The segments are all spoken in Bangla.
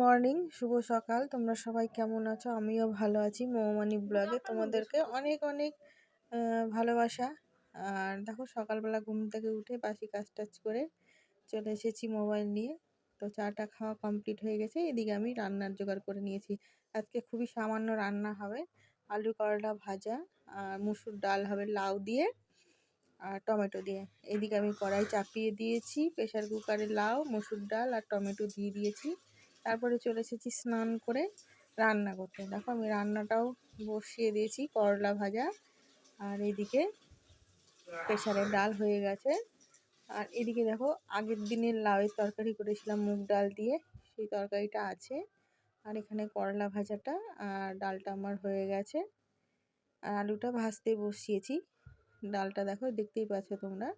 মর্নিং শুভ সকাল। তোমরা সবাই কেমন আছো? আমিও ভালো আছি মৌমানি ব্লগে। তোমাদেরকে অনেক অনেক ভালোবাসা। আর দেখো সকালবেলা ঘুম থেকে উঠে বাসি কাজ টাজ করে চলে এসেছি মোবাইল নিয়ে। তো চাটা খাওয়া কমপ্লিট হয়ে গেছে। এদিকে আমি রান্নার জোগাড় করে নিয়েছি। আজকে খুবই সামান্য রান্না হবে। আলু করলা ভাজা আর মুসুর ডাল হবে লাউ দিয়ে আর টমেটো দিয়ে। এদিকে আমি কড়াই চাপিয়ে দিয়েছি। প্রেশার কুকারে লাউ মুসুর ডাল আর টমেটো দিয়ে দিয়েছি। তারপরে চলে এসেছি স্নান করে রান্না করতে। দেখো আমি রান্নাটাও বসিয়ে দিয়েছি, করলা ভাজা আর এদিকে প্রেশারে ডাল হয়ে গেছে। আর এদিকে দেখো আগের দিনের লাউয়ের তরকারি করেছিলাম, মুগ ডাল দিয়ে, সেই তরকারিটা আছে। আর এখানে করলা ভাজাটা আর ডালটা আমার হয়ে গেছে। আর আলুটা ভাজতে বসিয়েছি। ডালটা দেখো দেখতেই পাচ্ছ তোমরা,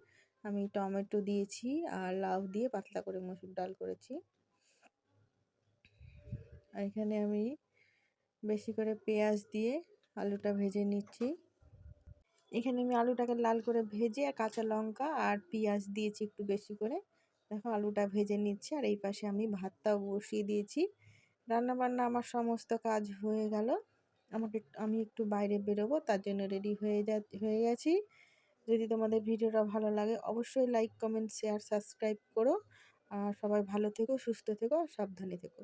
আমি টমেটো দিয়েছি আর লাউ দিয়ে পাতলা করে মসুর ডাল করেছি। এখানে আমি বেশি করে পেঁয়াজ দিয়ে আলুটা ভেজে নিচ্ছি। এখানে আমি আলুটাকে লাল করে ভেজে আর কাঁচা লঙ্কা আর পেঁয়াজ দিয়েছি একটু বেশি করে। দেখো আলুটা ভেজে নিচ্ছি আর এই পাশে আমি ভাতটাও বসিয়ে দিয়েছি। রান্না বান্না আমার সমস্ত কাজ হয়ে গেল। আমাকে আমি একটু বাইরে বেরোবো, তার জন্য রেডি হয়ে যা, হয়ে গেছি। যদি তোমাদের ভিডিওটা ভালো লাগে অবশ্যই লাইক, কমেন্ট, শেয়ার, সাবস্ক্রাইব করো। আর সবাই ভালো থেকো, সুস্থ থেকো সাবধানে থেকো।